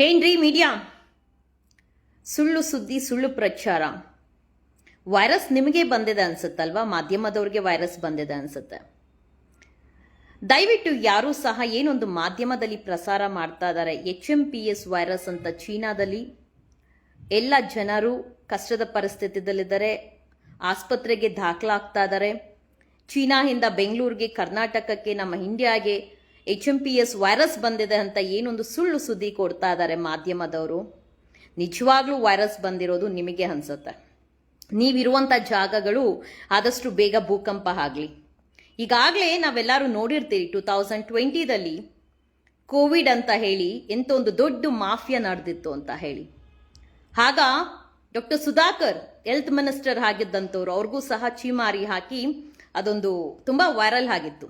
ಏನ್ರಿ ಮೀಡಿಯಾ. ಸುಳ್ಳು ಸುದ್ದಿ, ಸುಳ್ಳು ಪ್ರಚಾರ. ವೈರಸ್ ನಿಮಗೆ ಬಂದಿದೆ ಅನ್ಸುತ್ತಲ್ವಾ? ಮಾಧ್ಯಮದವ್ರಿಗೆ ವೈರಸ್ ಬಂದಿದೆ ಅನ್ಸುತ್ತೆ. ದಯವಿಟ್ಟು ಯಾರೂ ಸಹ ಏನೊಂದು ಮಾಧ್ಯಮದಲ್ಲಿ ಪ್ರಸಾರ ಮಾಡ್ತಾ ಇದ್ದಾರೆ H M P S virus ಅಂತ ಚೀನಾದಲ್ಲಿ. ಎಲ್ಲ ಜನರು ಕಷ್ಟದ ಪರಿಸ್ಥಿತಿಯಲ್ಲಿದ್ದಾರೆ ಆಸ್ಪತ್ರೆಗೆ ದಾಖಲಾಗ್ತಾ ಇದ್ದಾರೆ. ಚೀನಾದಿಂದ ಬೆಂಗಳೂರಿಗೆ ಕರ್ನಾಟಕಕ್ಕೆ, ನಮ್ಮ ಇಂಡಿಯಾಗೆ H M P S virus ಬಂದಿದೆ ಅಂತ ಏನೊಂದು ಸುಳ್ಳು ಸುದ್ದಿ ಕೊಡ್ತಾ ಇದ್ದಾರೆ ಮಾಧ್ಯಮದವರು. ನಿಜವಾಗ್ಲೂ ವೈರಸ್ ಬಂದಿರೋದು ನಿಮಗೆ ಅನ್ಸುತ್ತೆ? ನೀವಿರುವಂಥ ಜಾಗಗಳು ಆದಷ್ಟು ಬೇಗ ಭೂಕಂಪ ಆಗಲಿ. ಈಗಾಗಲೇ ನಾವೆಲ್ಲರೂ ನೋಡಿರ್ತೀರಿ ಟೂ ತೌಸಂಡ್ ಟ್ವೆಂಟಿದಲ್ಲಿ ಕೋವಿಡ್ ಅಂತ ಹೇಳಿ ಎಂತ ಒಂದು ದೊಡ್ಡ ಮಾಫಿಯಾ ನಡೆದಿತ್ತು ಅಂತ ಹೇಳಿ. ಆಗ ಡಾಕ್ಟರ್ ಸುಧಾಕರ್ ಹೆಲ್ತ್ ಮಿನಿಸ್ಟರ್ ಆಗಿದ್ದಂಥವ್ರು ಅವ್ರಿಗೂ ಸಹ ಚೀಮಾರಿ ಹಾಕಿ ಅದೊಂದು ತುಂಬ ವೈರಲ್ ಆಗಿತ್ತು.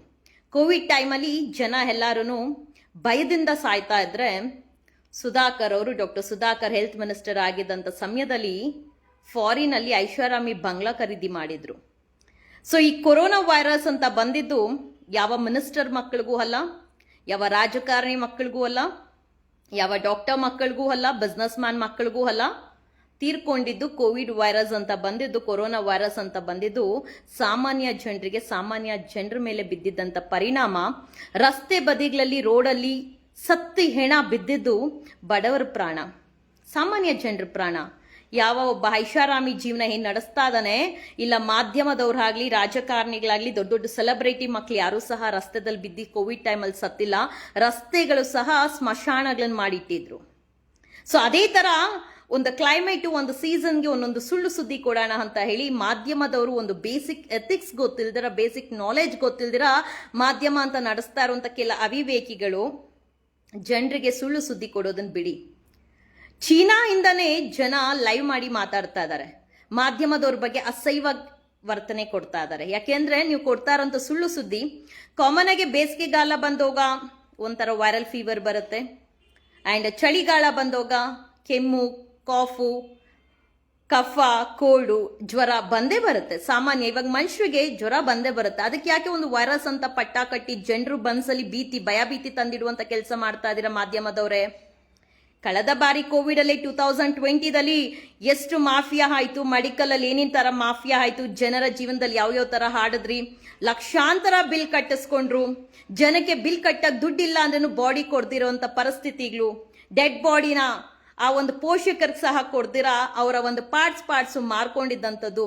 ಕೋವಿಡ್ ಟೈಮಲ್ಲಿ ಜನ ಎಲ್ಲರೂ ಭಯದಿಂದ ಸಾಯ್ತಾ ಇದ್ರೆ ಸುಧಾಕರ್ ಅವರು ಡಾಕ್ಟರ್ ಸುಧಾಕರ್ ಹೆಲ್ತ್ ಮಿನಿಸ್ಟರ್ ಆಗಿದ್ದಂಥ ಸಮಯದಲ್ಲಿ ಫಾರಿನಲ್ಲಿ ಐಷಾರಾಮಿ ಬಂಗ್ಲಾ ಖರೀದಿ ಮಾಡಿದರು. ಸೊ ಈ ಕೊರೋನಾ ವೈರಸ್ ಅಂತ ಬಂದಿದ್ದು ಯಾವ ಮಿನಿಸ್ಟರ್ ಮಕ್ಕಳಿಗೂ ಅಲ್ಲ, ಯಾವ ರಾಜಕಾರಣಿ ಮಕ್ಕಳಿಗೂ ಅಲ್ಲ, ಯಾವ ಡಾಕ್ಟರ್ ಮಕ್ಕಳಿಗೂ ಅಲ್ಲ ಬಿಸ್ನೆಸ್ ಮ್ಯಾನ್ ಮಕ್ಕಳಿಗೂ ಅಲ್ಲ ತೀರ್ಕೊಂಡಿದ್ದು ಕೋವಿಡ್ ವೈರಸ್ ಅಂತ ಬಂದಿದ್ದು, ಕೊರೋನಾ ವೈರಸ್ ಅಂತ ಬಂದಿದ್ದು, ಸಾಮಾನ್ಯ ಜನರಿಗೆ, ಸಾಮಾನ್ಯ ಜನರ ಮೇಲೆ ಬಿದ್ದಿದ್ದಂಥ ಪರಿಣಾಮ. ರಸ್ತೆ ಬದಿಗಳಲ್ಲಿ, ರೋಡಲ್ಲಿ ಸತ್ತಿ ಹೆಣ ಬಿದ್ದಿದ್ದು ಬಡವರ ಪ್ರಾಣ, ಸಾಮಾನ್ಯ ಜನರ ಪ್ರಾಣ. ಯಾವ ಒಬ್ಬ ಐಷಾರಾಮಿ ಜೀವನ ಹೇಗೆ ನಡೆಸ್ತಾ ಇದ್ದಾನೆ? ಇಲ್ಲ ಮಾಧ್ಯಮದವ್ರಾಗ್ಲಿ ರಾಜಕಾರಣಿಗಳಾಗ್ಲಿ ದೊಡ್ಡ ದೊಡ್ಡ ಸೆಲೆಬ್ರಿಟಿ ಮಕ್ಳು ಯಾರು ಸಹ ರಸ್ತೆದಲ್ಲಿ ಬಿದ್ದು ಕೋವಿಡ್ ಟೈಮಲ್ಲಿ ಸತ್ತಿಲ್ಲ. ರಸ್ತೆಗಳು ಸಹ ಸ್ಮಶಾನಗಳನ್ನ ಮಾಡಿಟ್ಟಿದ್ರು. ಸೊ, ಅದೇ ತರ ಒಂದು ಕ್ಲೈಮೇಟು ಒಂದು ಸೀಸನ್ಗೆ ಒಂದೊಂದು ಸುಳ್ಳು ಸುದ್ದಿ ಕೊಡೋಣ ಅಂತ ಹೇಳಿ ಮಾಧ್ಯಮದವರು ಒಂದು ಬೇಸಿಕ್ ಎಥಿಕ್ಸ್ ಗೊತ್ತಿಲ್ದಿರ ಬೇಸಿಕ್ ನಾಲೆಜ್ ಗೊತ್ತಿಲ್ದಿರ ಮಾಧ್ಯಮ ಅಂತ ನಡೆಸ್ತಾ ಇರುವಂತ ಕೆಲ ಅವಿವೇಕಿಗಳು ಜನರಿಗೆ ಸುಳ್ಳು ಸುದ್ದಿ ಕೊಡೋದನ್ನ ಬಿಡಿ. ಚೀನಾಯಿಂದನೇ ಜನ ಲೈವ್ ಮಾಡಿ ಮಾತಾಡ್ತಾ ಇದ್ದಾರೆ ಮಾಧ್ಯಮದವ್ರ ಬಗ್ಗೆ ಅಸೈವ ವರ್ತನೆ ಕೊಡ್ತಾ ಇದ್ದಾರೆ ಯಾಕೆಂದ್ರೆ ನೀವು ಕೊಡ್ತಾ ಇರೋಂಥ ಸುಳ್ಳು ಸುದ್ದಿ ಕಾಮನ್ ಆಗಿ ಬೇಸಿಗೆಗಾಲ ಬಂದೋಗ ಒಂಥರ ವೈರಲ್ ಫೀವರ್ ಬರುತ್ತೆ. ಆ್ಯಂಡ್ ಚಳಿಗಾಲ ಬಂದೋಗ ಕೆಮ್ಮು ಕಾಫು, ಕಫ ಕೋಲ್ಡು ಜ್ವರ ಬಂದೇ ಬರುತ್ತೆ. ಸಾಮಾನ್ಯ ಇವಾಗ ಮನುಷ್ಯರಿಗೆ ಜ್ವರ ಬಂದೇ ಬರುತ್ತೆ. ಅದಕ್ಕೆ ಯಾಕೆ ಒಂದು ವೈರಸ್ ಅಂತ ಪಟ್ಟ ಕಟ್ಟಿ ಜನರು ಬನ್ಸಲ್ಲಿ ಭೀತಿ, ಭಯ ಭೀತಿ ತಂದಿಡುವಂತ ಕೆಲಸ ಮಾಡ್ತಾ ಇದೀರ ಮಾಧ್ಯಮದವರೇ? ಕಳೆದ ಬಾರಿ ಕೋವಿಡ್ ಅಲ್ಲಿ ಟೂ ತೌಸಂಡ್ ಟ್ವೆಂಟಿದಲ್ಲಿ ಎಷ್ಟು ಮಾಫಿಯಾ ಆಯ್ತು? ಮೆಡಿಕಲ್ ಅಲ್ಲಿ ಏನೇನ್ ತರ ಮಾಫಿಯಾ ಆಯ್ತು? ಜನರ ಜೀವನದಲ್ಲಿ ಯಾವ್ಯಾವ ತರ ಹಾಡಿದ್ರಿ? ಲಕ್ಷಾಂತರ ಬಿಲ್ ಕಟ್ಟಿಸ್ಕೊಂಡ್ರು. ಜನಕ್ಕೆ ಬಿಲ್ ಕಟ್ಟಕ್ ದುಡ್ಡಿಲ್ಲ ಅಂದ್ರೂ ಬಾಡಿ ಕೊಡ್ದಿರೋಂಥ ಪರಿಸ್ಥಿತಿಗಳು. ಡೆಡ್ ಬಾಡಿನ ಆ ಒಂದು ಪೋಷಕರಿಗೆ ಸಹ ಕೊಡ್ದಿರಾ ಅವರ ಒಂದು ಪಾರ್ಟ್ಸ್ ಪಾರ್ಟ್ಸ್ ಮಾರ್ಕೊಂಡಿದ್ದಂಥದ್ದು.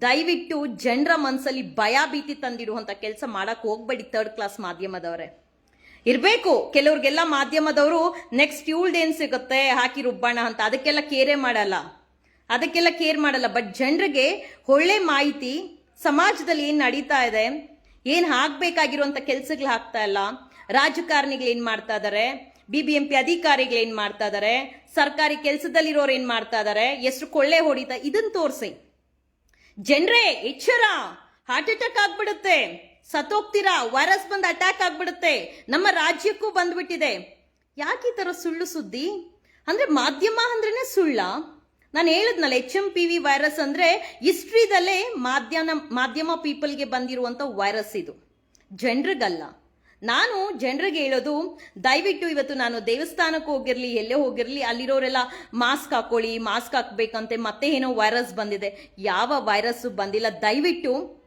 ದಯವಿಟ್ಟು ಜನರ ಮನಸ್ಸಲ್ಲಿ ಭಯ ಭೀತಿ ತಂದಿಡುವಂಥ ಕೆಲಸ ಮಾಡಕ್ ಹೋಗ್ಬೇಡಿ ಥರ್ಡ್ ಕ್ಲಾಸ್ ಮಾಧ್ಯಮದವರೇ. ಇರಬೇಕು, ಕೆಲವ್ರಿಗೆಲ್ಲ ಮಾಧ್ಯಮದವರು ನೆಕ್ಸ್ಟ್ ಟ್ಯೂಲ್ಡ್ ಏನ್ ಸಿಗುತ್ತೆ? ಹಾಕಿ ರುಬ್ಬಾಣ ಅಂತ. ಅದಕ್ಕೆಲ್ಲ ಕೇರೇ ಮಾಡಲ್ಲ. ಅದಕ್ಕೆಲ್ಲ ಕೇರ್ ಮಾಡಲ್ಲ. ಬಟ್ ಜನರಿಗೆ ಒಳ್ಳೆ ಮಾಹಿತಿ, ಸಮಾಜದಲ್ಲಿ ಏನು ನಡೀತಾ ಇದೆ, ಏನು ಆಗ್ಬೇಕಾಗಿರುವಂತ ಕೆಲ್ಸಗಳು ಆಗ್ತಾ ಇಲ್ಲ, ರಾಜಕಾರಣಿಗಳು ಏನು ಮಾಡ್ತಾ ಇದಾರೆ ಬಿ ಬಿ ಎಂ ಪಿ ಅಧಿಕಾರಿಗಳು ಏನ್ ಮಾಡ್ತಾ ಇದಾರೆ? ಸರ್ಕಾರಿ ಕೆಲಸದಲ್ಲಿರೋರು ಏನ್ ಮಾಡ್ತಾ ಇದಾರೆ? ಎಷ್ಟು ಕೊಳ್ಳೆ ಹೊಡಿತಾ ಇದನ್ನ ತೋರಿಸಿ. ಜನರೇ, ಎಚ್ಚರ. ಹಾರ್ಟ್ ಅಟ್ಯಾಕ್ ಆಗ್ಬಿಡುತ್ತೆ. ಸತ್ತೋಗ್ತೀರಾ? ವೈರಸ್ ಬಂದು ಅಟ್ಯಾಕ್ ಆಗ್ಬಿಡುತ್ತೆ. ನಮ್ಮ ರಾಜ್ಯಕ್ಕೂ ಬಂದ್ಬಿಟ್ಟಿದೆ. ಯಾಕೆ ಈ ತರ ಸುಳ್ಳು ಸುದ್ದಿ? ಅಂದ್ರೆ ಮಾಧ್ಯಮ ಅಂದ್ರೇನೆ ಸುಳ್ಳ. ನಾನು ಹೇಳಿದ್ನಲ್ಲ H M P V virus ಅಂದ್ರೆ ಹಿಸ್ಟ್ರಿದಲ್ಲೇ ಮಾಧ್ಯಮ ಮಾಧ್ಯಮ ಪೀಪಲ್ಗೆ ಬಂದಿರುವಂತ ವೈರಸ್ ಇದು. ಜನರಿಗಲ್ಲ. ನಾನು ಜನರಿಗೆ ಹೇಳೋದು, ದಯವಿಟ್ಟು ಇವತ್ತು ನಾನು ದೇವಸ್ಥಾನಕ್ಕೆ ಹೋಗಿರಲಿ, ಎಲ್ಲೇ ಹೋಗಿರಲಿ, ಅಲ್ಲಿರೋರೆಲ್ಲ ಮಾಸ್ಕ್ ಹಾಕೊಳ್ಳಿ, ಮಾಸ್ಕ್ ಹಾಕ್ಬೇಕಂತೆ, ಮತ್ತೆ ಏನೋ ವೈರಸ್ ಬಂದಿದೆ. ಯಾವ ವೈರಸ್ ಬಂದಿಲ್ಲ. ದಯವಿಟ್ಟು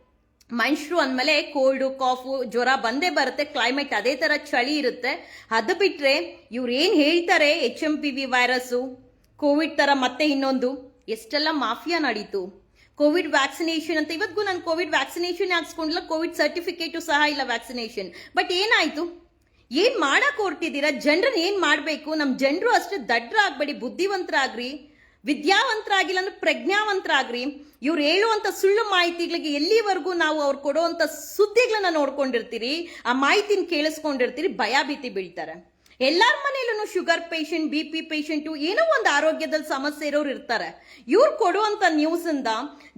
ಮನುಷ್ಯರು ಅಂದಮೇಲೆ ಕೋಲ್ಡು ಕಾಫು ಜ್ವರ ಬಂದೇ ಬರುತ್ತೆ ಕ್ಲೈಮೇಟ್ ಅದೇ ತರ ಚಳಿ ಇರುತ್ತೆ. ಅದು ಬಿಟ್ರೆ ಇವ್ರು ಏನ್ ಹೇಳ್ತಾರೆ H M P V virus Covid ತರ ಮತ್ತೆ ಇನ್ನೊಂದು? ಎಷ್ಟೆಲ್ಲ ಮಾಫಿಯಾ ನಡೀತು? ಕೋವಿಡ್ ವ್ಯಾಕ್ಸಿನೇಷನ್ ಅಂತ. ಇವತ್ತಿಗೂ ನಾನು ಕೋವಿಡ್ ವ್ಯಾಕ್ಸಿನೇಷನ್ ಹಾಕ್ಸ್ಕೊಂಡಿಲ್ಲ, ಕೋವಿಡ್ ಸರ್ಟಿಫಿಕೇಟು ಸಹ ಇಲ್ಲ ವ್ಯಾಕ್ಸಿನೇಷನ್. ಬಟ್ ಏನಾಯ್ತು? ಏನ್ ಮಾಡಕ್ ಹೊರ್ಟಿದ್ದೀರಾ? ಜನರನ್ನ ಏನ್ ಮಾಡ್ಬೇಕು? ನಮ್ ಜನರು ಅಷ್ಟೇ ದಡ್ರಾಗ್ಬೇಡಿ, ಬುದ್ಧಿವಂತರಾಗ್ರಿ, ವಿದ್ಯಾವಂತರಾಗಿಲ್ಲ ಅಂದ್ರೆ ಪ್ರಜ್ಞಾವಂತರಾಗ್ರಿ. ಇವ್ರು ಹೇಳುವಂತ ಸುಳ್ಳು ಮಾಹಿತಿಗಳಿಗೆ ಎಲ್ಲಿವರೆಗೂ ನಾವು ಅವ್ರು ಕೊಡುವಂತ ಸುದ್ದಿಗಳನ್ನ ನೋಡ್ಕೊಂಡಿರ್ತೀರಿ, ಆ ಮಾಹಿತಿನ ಕೇಳಿಸ್ಕೊಂಡಿರ್ತೀರಿ, ಭಯ ಭೀತಿ ಬೀಳ್ತಾರೆ. ಎಲ್ಲಾರ ಮನೇಲೂ sugar patient, B P patient ಏನೋ ಒಂದು ಆರೋಗ್ಯದಲ್ಲಿ ಸಮಸ್ಯೆ ಇರೋರು ಇರ್ತಾರೆ. ಇವ್ರು ಕೊಡುವಂತ ನ್ಯೂಸ್ ಇಂದ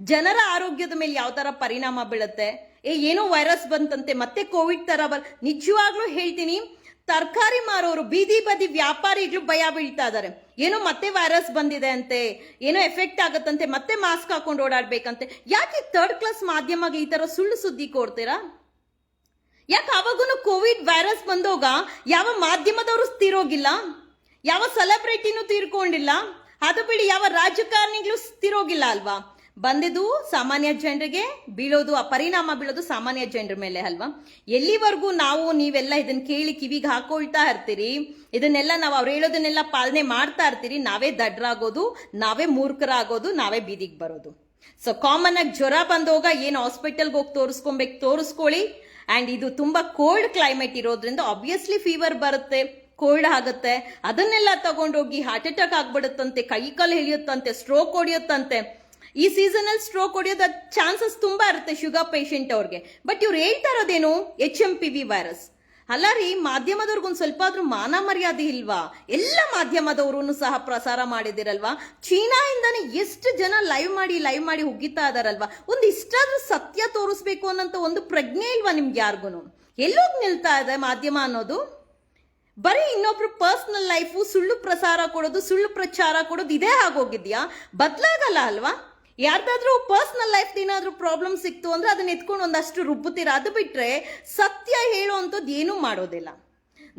ಜನರ ಆರೋಗ್ಯದ ಮೇಲೆ ಯಾವ ತರ ಪರಿಣಾಮ ಬೀಳುತ್ತೆ, ಏ, ಏನೋ ವೈರಸ್ ಬಂತಂತೆ, ಮತ್ತೆ ಕೋವಿಡ್ ತರ ಬರ್, ನಿಜವಾಗ್ಲೂ ಹೇಳ್ತೀನಿ, ತರಕಾರಿ ಮಾರೋರು, ಬೀದಿ ಬದಿ ವ್ಯಾಪಾರಿಗಳು ಭಯ ಬೀಳ್ತಾ ಇದ್ದಾರೆ ಏನೋ ಮತ್ತೆ ವೈರಸ್ ಬಂದಿದೆ ಅಂತೆ, ಏನೋ ಎಫೆಕ್ಟ್ ಆಗುತ್ತಂತೆ, ಮತ್ತೆ ಮಾಸ್ಕ್ ಹಾಕೊಂಡು ಓಡಾಡ್ಬೇಕಂತೆ. ಯಾಕೆ ಥರ್ಡ್ ಕ್ಲಾಸ್ ಮಾಧ್ಯಮಗಳು ಈ ಥರ ಸುಳ್ಳು ಸುದ್ದಿ ಕೊಡ್ತೀರಾ? ಯಾಕೆ ಅವಾಗೂ ಕೋವಿಡ್ ವೈರಸ್ ಬಂದೋಗ ಯಾವ ಮಾಧ್ಯಮದವರು ಸ್ಥಿರೋಗಿಲ್ಲ ಯಾವ ಸೆಲೆಬ್ರಿಟಿನೂ ತೀರ್ಕೊಂಡಿಲ್ಲ? ಅದು ಬಿಡಿ ಯಾವ ರಾಜಕಾರಣಿಗಳು ಸ್ಥಿರೋಗಿಲ್ಲ ಅಲ್ವಾ? ಬಂದಿದ್ದು ಸಾಮಾನ್ಯ ಜನರಿಗೆ, ಬೀಳೋದು ಆ ಪರಿಣಾಮ ಬೀಳೋದು ಸಾಮಾನ್ಯ ಜನರ ಮೇಲೆ ಅಲ್ವಾ? ಎಲ್ಲಿವರೆಗೂ ನಾವು ನೀವೆಲ್ಲ ಇದನ್ನ ಕೇಳಿ ಕಿವಿಗೆ ಹಾಕೊಳ್ತಾ ಇರ್ತೀರಿ? ಇದನ್ನೆಲ್ಲ ನಾವು ಅವ್ರು ಹೇಳೋದನ್ನೆಲ್ಲ ಪಾಲನೆ ಮಾಡ್ತಾ ಇರ್ತೀರಿ. ನಾವೇ ದಡ್ರಾಗೋದು, ನಾವೇ ಮೂರ್ಖರಾಗೋದು, ನಾವೇ ಬೀದಿಗೆ ಬರೋದು. ಸೊ ಕಾಮನ್ ಆಗಿ ಜ್ವರ ಬಂದೋಗ ಏನು ಹಾಸ್ಪಿಟಲ್ಗೆ ಹೋಗಿ ತೋರಿಸ್ಕೊಬೇಕು, ತೋರಿಸ್ಕೊಳ್ಳಿ. ಅಂಡ್ ಇದು ತುಂಬ ಕೋಲ್ಡ್ ಕ್ಲೈಮೇಟ್ ಇರೋದ್ರಿಂದ ಆಬ್ವಿಯಸ್ಲಿ ಫೀವರ್ ಬರುತ್ತೆ ಕೋಲ್ಡ್ ಆಗುತ್ತೆ. ಅದನ್ನೆಲ್ಲ ತಗೊಂಡೋಗಿ ಹಾರ್ಟ್ ಅಟ್ಯಾಕ್ ಆಗ್ಬಿಡುತ್ತಂತೆ, ಕೈ ಕಾಲು ಹಿಡಿಯುತ್ತಂತೆ ಸ್ಟ್ರೋಕ್ ಹೊಡೆಯುತ್ತಂತೆ. ಈ ಸೀಸನಲ್ಲಿ ಸ್ಟ್ರೋಕ್ ಹೊಡೆಯೋದ ಚಾನ್ಸಸ್ ತುಂಬಾ ಇರುತ್ತೆ ಶುಗರ್ ಪೇಷಂಟ್ ಅವ್ರಿಗೆ. ಬಟ್ ಇವ್ರು ಹೇಳ್ತಾ ಇರೋದೇನು? H M P V virus ಅಲ್ಲ ರೀ, ಮಾಧ್ಯಮದವ್ರಿಗೊಂದು ಸ್ವಲ್ಪ ಆದ್ರೂ ಮಾನ ಮರ್ಯಾದೆ ಇಲ್ವಾ? ಎಲ್ಲ ಮಾಧ್ಯಮದವರು ಸಹ ಪ್ರಸಾರ ಮಾಡಿದಿರಲ್ವಾ? ಚೀನಾಯಿಂದಾನೆ ಎಷ್ಟು ಜನ ಲೈವ್ ಮಾಡಿ ಲೈವ್ ಮಾಡಿ ಹುಗ್ಗಿತಾ ಇದಾರಲ್ವಾ? ಒಂದು ಇಷ್ಟಾದ್ರೂ ಸತ್ಯ ತೋರಿಸ್ಬೇಕು ಅನ್ನೋಂತ ಒಂದು ಪ್ರಜ್ಞೆ ಇಲ್ವಾ ನಿಮ್ಗೆ ಯಾರಿಗೂ ಎಲ್ಲೋಗಿ ನಿಲ್ತಾ ಇದೆ ಮಾಧ್ಯಮ ಅನ್ನೋದು? ಬರೀ ಇನ್ನೊಬ್ರು ಪರ್ಸ್ನಲ್ ಲೈಫು ಸುಳ್ಳು ಪ್ರಸಾರ ಕೊಡೋದು, ಸುಳ್ಳು ಪ್ರಚಾರ ಕೊಡೋದು ಇದೇ ಆಗೋಗಿದ್ಯಾ? ಬದಲಾಗಲ್ಲ ಅಲ್ವಾ? ಯಾರ್ದಾದ್ರೂ ಪರ್ಸ್ನಲ್ ಲೈಫ್ ಏನಾದರೂ ಪ್ರಾಬ್ಲಮ್ ಸಿಕ್ತು ಅಂದರೆ ಅದನ್ನ ಎತ್ಕೊಂಡು ಒಂದಷ್ಟು ರುಬ್ಬುತ್ತೀರ. ಅದು ಬಿಟ್ರೆ ಸತ್ಯ ಹೇಳುವಂಥದ್ದು ಏನೂ ಮಾಡೋದಿಲ್ಲ.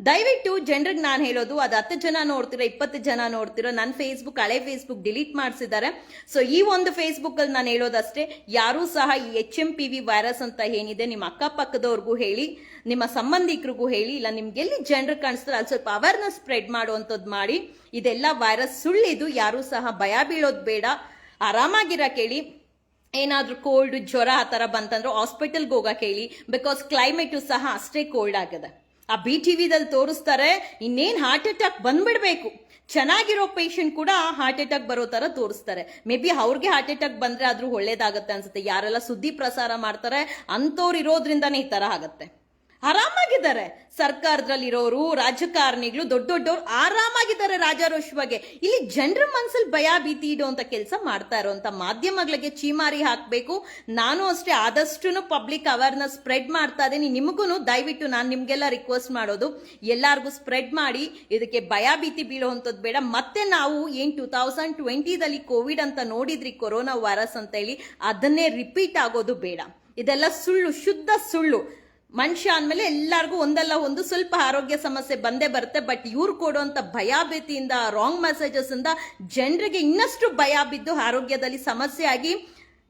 ದಯವಿಟ್ಟು ಜನರಿಗೆ ನಾನು ಹೇಳೋದು, ಅದು ಹತ್ತು ಜನ ನೋಡ್ತಿರೋ, ಇಪ್ಪತ್ತು ಜನ ನೋಡ್ತಿರೋ ನನ್ನ ಫೇಸ್ಬುಕ್ ಹಳೆ ಫೇಸ್ಬುಕ್ ಡಿಲೀಟ್ ಮಾಡಿಸಿದ್ದಾರೆ. ಸೊ ಈ ಒಂದು ಫೇಸ್ಬುಕ್ ಅಲ್ಲಿ ನಾನು ಹೇಳೋದಷ್ಟೇ, ಯಾರೂ ಸಹ ಈ H M P V virus ಅಂತ ಏನಿದೆ ನಿಮ್ಮ ಅಕ್ಕಪಕ್ಕದವ್ರಿಗೂ ಹೇಳಿ, ನಿಮ್ಮ ಸಂಬಂಧಿಕರಿಗೂ ಹೇಳಿ, ಇಲ್ಲ ನಿಮ್ಗೆ ಎಲ್ಲಿ ಜನರು ಕಾಣಿಸ್ತಾರೆ ಅಲ್ಲಿ ಸ್ವಲ್ಪ ಅವೇರ್ನೆಸ್ ಸ್ಪ್ರೆಡ್ ಮಾಡುವಂಥದ್ದು ಮಾಡಿ. ಇದೆಲ್ಲ ವೈರಸ್ ಸುಳ್ಳಿದು, ಯಾರೂ ಸಹ ಭಯ ಬೀಳೋದು ಬೇಡ. ಆರಾಮಾಗಿರಕ್ಕೆ ಕೇಳಿ. ಏನಾದ್ರೂ ಕೋಲ್ಡ್ ಜ್ವರ ಆ ಥರ ಬಂತಂದ್ರೆ ಹಾಸ್ಪಿಟಲ್ಗೆ ಹೋಗಕ್ಕೆ ಹೇಳಿ ಬಿಕಾಸ್ ಕ್ಲೈಮೇಟು ಸಹ ಅಷ್ಟೇ ಕೋಲ್ಡ್ ಆಗಿದೆ. ಆ ಬಿ ಟಿ ವಿದಲ್ಲಿ ತೋರಿಸ್ತಾರೆ, ಇನ್ನೇನು ಹಾರ್ಟ್ ಅಟ್ಯಾಕ್ ಬಂದ್ಬಿಡ್ಬೇಕು. ಚೆನ್ನಾಗಿರೋ ಪೇಷಂಟ್ ಕೂಡ ಹಾರ್ಟ್ ಅಟ್ಯಾಕ್ ಬರೋ ಥರ ತೋರಿಸ್ತಾರೆ. ಮೇ ಬಿ ಅವ್ರಿಗೆ ಹಾರ್ಟ್ ಅಟ್ಯಾಕ್ ಬಂದ್ರೆ ಆದರೂ ಒಳ್ಳೇದಾಗತ್ತೆ ಅನ್ಸುತ್ತೆ. ಯಾರೆಲ್ಲ ಸುದ್ದಿ ಪ್ರಸಾರ ಮಾಡ್ತಾರೆ, ಅಂಥವ್ರು ಇರೋದ್ರಿಂದನೇ ಈ ತರ ಆಗತ್ತೆ. ಆರಾಮಾಗಿದ್ದಾರೆ. ಸರ್ಕಾರದಲ್ಲಿ ಇರೋರು ರಾಜಕಾರಣಿಗಳು, ದೊಡ್ಡ ದೊಡ್ಡವರು ಆರಾಮಾಗಿದ್ದಾರೆ ರಾಜಾರೋಷವಾಗಿ ಇಲ್ಲಿ ಜನರ ಮನ್ಸಲ್ಲಿ ಭಯ ಭೀತಿ ಇಡುವಂತ ಕೆಲಸ ಮಾಡ್ತಾ ಇರೋಂತ ಮಾಧ್ಯಮಗಳಿಗೆ ಚೀಮಾರಿ ಹಾಕಬೇಕು. ನಾನು ಅಷ್ಟೇ ಆದಷ್ಟು ಪಬ್ಲಿಕ್ ಅವೇರ್ನೆಸ್ ಸ್ಪ್ರೆಡ್ ಮಾಡ್ತಾ ಇದ್ದೀನಿ ನಿಮಗೂ ದಯವಿಟ್ಟು ನಾನು ನಿಮ್ಗೆಲ್ಲ ರಿಕ್ವೆಸ್ಟ್ ಮಾಡೋದು. ಎಲ್ಲಾರ್ಗೂ ಸ್ಪ್ರೆಡ್ ಮಾಡಿ ಇದಕ್ಕೆ ಭಯ ಭೀತಿ ಬೀಳುವಂಥದ್ದು ಬೇಡ. ಮತ್ತೆ ನಾವು ಏನು ಟೂ ತೌಸಂಡ್ ಟ್ವೆಂಟಿದಲ್ಲಿ ಕೋವಿಡ್ ಅಂತ ನೋಡಿದ್ರಿ, ಕೊರೋನಾ ವೈರಸ್ ಅಂತ ಹೇಳಿ ಅದನ್ನೇ ರಿಪೀಟ್ ಆಗೋದು ಬೇಡ. ಇದೆಲ್ಲ ಸುಳ್ಳು, ಶುದ್ಧ ಸುಳ್ಳು. ಮನುಷ್ಯ ಅಂದಮೇಲೆ ಎಲ್ಲರಿಗೂ ಒಂದಲ್ಲ ಒಂದು, ಸ್ವಲ್ಪ ಆರೋಗ್ಯ ಸಮಸ್ಯೆ ಬಂದೇ ಬರುತ್ತೆ, ಬಟ್ ಇವ್ರು ಕೊಡುವಂಥ ಭಯ ಭೀತಿಯಿಂದ ರಾಂಗ್ ಮೆಸೇಜಸ್ ಇಂದ ಜನರಿಗೆ ಇನ್ನಷ್ಟು ಭಯ ಬಿದ್ದು ಆರೋಗ್ಯದಲ್ಲಿ ಸಮಸ್ಯೆ ಆಗಿ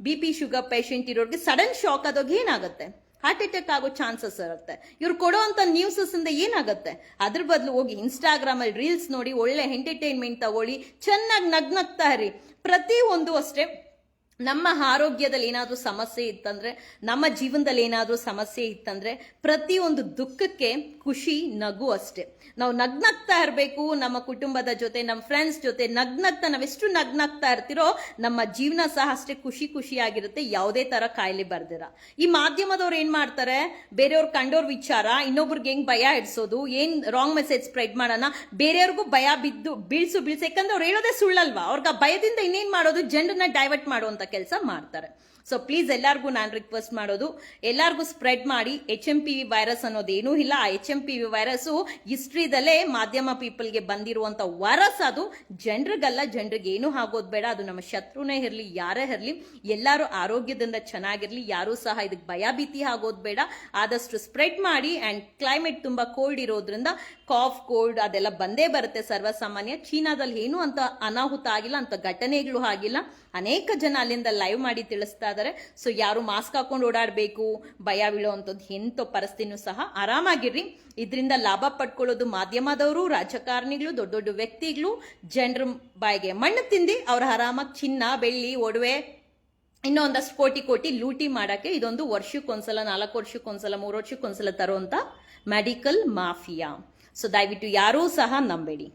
ಬಿ ಪಿ ಶುಗರ್ ಪೇಷಂಟ್ ಇರೋರಿಗೆ ಸಡನ್ ಶಾಕ್ ಆದೋಗಿ ಏನಾಗುತ್ತೆ? ಹಾರ್ಟ್ ಅಟ್ಯಾಕ್ ಆಗೋ ಚಾನ್ಸಸ್ ಇರುತ್ತೆ. ಇವ್ರು ಕೊಡುವಂತ ನ್ಯೂಸಸ್ ಇಂದ ಏನಾಗುತ್ತೆ? ಅದ್ರ ಬದಲು ಹೋಗಿ ಇನ್ಸ್ಟಾಗ್ರಾಮ್ ಅಲ್ಲಿ ರೀಲ್ಸ್ ನೋಡಿ, ಒಳ್ಳೆ ಎಂಟರ್ಟೈನ್ಮೆಂಟ್ ತಗೊಳ್ಳಿ, ಚೆನ್ನಾಗಿ ನಗ್ನಗ್ತಾ ಇರಿ. ಪ್ರತಿ ಒಂದು ಅಷ್ಟೇ. ನಮ್ಮ ಆರೋಗ್ಯದಲ್ಲಿ ಏನಾದರೂ ಸಮಸ್ಯೆ ಇತ್ತಂದ್ರೆ, ನಮ್ಮ ಜೀವನದಲ್ಲಿ ಏನಾದರೂ ಸಮಸ್ಯೆ ಇತ್ತಂದ್ರೆ, ಪ್ರತಿಯೊಂದು ದುಃಖಕ್ಕೆ ಖುಷಿ, ನಗು ಅಷ್ಟೇ. ನಾವು ನಗ್ನಗ್ತಾ ಇರಬೇಕು, ನಮ್ಮ ಕುಟುಂಬದ ಜೊತೆ, ನಮ್ಮ ಫ್ರೆಂಡ್ಸ್ ಜೊತೆ ನಗ್ನಗ್ತಾ, ನಾವೆಷ್ಟು ನಗ್ನಗ್ತಾ ಇರ್ತಿರೋ, ನಮ್ಮ ಜೀವನ ಸಹ ಅಷ್ಟೇ ಖುಷಿ ಖುಷಿಯಾಗಿರುತ್ತೆ, ಯಾವುದೇ ತರ ಕಾಯಿಲೆ ಬರ್ದಿರ. ಈ ಮಾಧ್ಯಮದವ್ರು ಏನ್ ಮಾಡ್ತಾರೆ, ಬೇರೆಯವ್ರ ಕಂಡೋರ್ ವಿಚಾರ, ಇನ್ನೊಬ್ರಿಗೆ ಹೆಂಗ್ ಭಯ ಇಡ್ಸೋದು ಏನ್ ರಾಂಗ್ ಮೆಸೇಜ್ ಸ್ಪ್ರೆಡ್ ಮಾಡೋಣ, ಬೇರೆಯವ್ರಿಗೂ ಭಯ ಬಿದ್ದು ಬೀಳ್ಸು ಬೀಳ್ಸು, ಯಾಕಂದ್ರೆ ಅವ್ರು ಹೇಳೋದೇ ಸುಳ್ಳಲ್ವಾ? ಅವ್ರಿಗೆ ಭಯದಿಂದ ಇನ್ನೇನ್ ಮಾಡೋದು? ಜನರನ್ನ ಡೈವರ್ಟ್ ಮಾಡುವಂತ ಕೆಲಸ ಮಾಡ್ತಾರೆ. ಸೊ ಪ್ಲೀಸ್ ಎಲ್ಲರಿಗೂ ನಾನು ರಿಕ್ವೆಸ್ಟ್ ಮಾಡೋದು. ಎಲ್ಲರಿಗೂ ಸ್ಪ್ರೆಡ್ ಮಾಡಿ H M P V virus ಅನ್ನೋದೇನೂ ಇಲ್ಲ. ಆ H M P V virus ಹಿಸ್ಟ್ರಿದಲ್ಲೇ ಮಾಧ್ಯಮ ಪೀಪಲ್ಗೆ ಬಂದಿರುವಂಥ ವೈರಸ್ ಅದು. ಜನರಿಗಲ್ಲ, ಜನರಿಗೆ ಏನೂ ಆಗೋದು ಬೇಡ. ಅದು ನಮ್ಮ ಶತ್ರುನೇ ಇರಲಿ, ಯಾರೇ ಇರಲಿ, ಎಲ್ಲರೂ ಆರೋಗ್ಯದಿಂದ ಚೆನ್ನಾಗಿರಲಿ. ಯಾರೂ ಸಹ ಇದಕ್ಕೆ ಭಯಭೀತಿ ಆಗೋದು ಬೇಡ. ಆದಷ್ಟು ಸ್ಪ್ರೆಡ್ ಮಾಡಿ ಆ್ಯಂಡ್ ಕ್ಲೈಮೇಟ್ ತುಂಬ ಕೋಲ್ಡ್ ಇರೋದ್ರಿಂದ ಕಾಫ್ ಕೋಲ್ಡ್ ಅದೆಲ್ಲ ಬಂದೇ ಬರುತ್ತೆ ಸರ್ವಸಾಮಾನ್ಯ. ಚೀನಾದಲ್ಲಿ ಏನೂ ಅಂತ ಅನಾಹುತ ಆಗಿಲ್ಲ, ಅಂತ ಘಟನೆಗಳು ಆಗಿಲ್ಲ. ಅನೇಕ ಜನ ಅಲ್ಲಿಂದ ಲೈವ್ ಮಾಡಿ ತಿಳಿಸ್ತಾ ಇದ್ದಾರೆ. ಸೊ ಯಾರು ಮಾಸ್ಕ್ ಹಾಕೊಂಡು ಓಡಾಡಬೇಕು, ಭಯ ಬೀಳುವಂಥದ್ದು ಎಂಥ ಪರಿಸ್ಥಿತಿನೂ ಸಹ ಆರಾಮಾಗಿರ್ರಿ. ಇದರಿಂದ ಲಾಭ ಪಡ್ಕೊಳ್ಳೋದು ಮಾಧ್ಯಮದವರು, ರಾಜಕಾರಣಿಗಳು, ದೊಡ್ಡ ದೊಡ್ಡ ವ್ಯಕ್ತಿಗಳು, ಜನರ ಬಾಯಿಗೆ ಮಣ್ಣು ತಿಂದು ಅವ್ರ ಆರಾಮಾಗಿ ಚಿನ್ನ, ಬೆಳ್ಳಿ, ಒಡವೆ ಇನ್ನೂ ಒಂದಷ್ಟು ಕೋಟಿ ಕೋಟಿ ಲೂಟಿ ಮಾಡಕ್ಕೆ ಇದೊಂದು ವರ್ಷಕ್ಕೊಂದ್ಸಲ, ನಾಲ್ಕು ವರ್ಷಕ್ಕೊಂದ್ಸಲ, ಮೂರು ವರ್ಷಕ್ಕೊಂದ್ಸಲ ತರುವಂಥ ಮೆಡಿಕಲ್ ಮಾಫಿಯಾ ಸೊ ದಯವಿಟ್ಟು ಯಾರೂ ಸಹ ನಂಬೇಡಿ.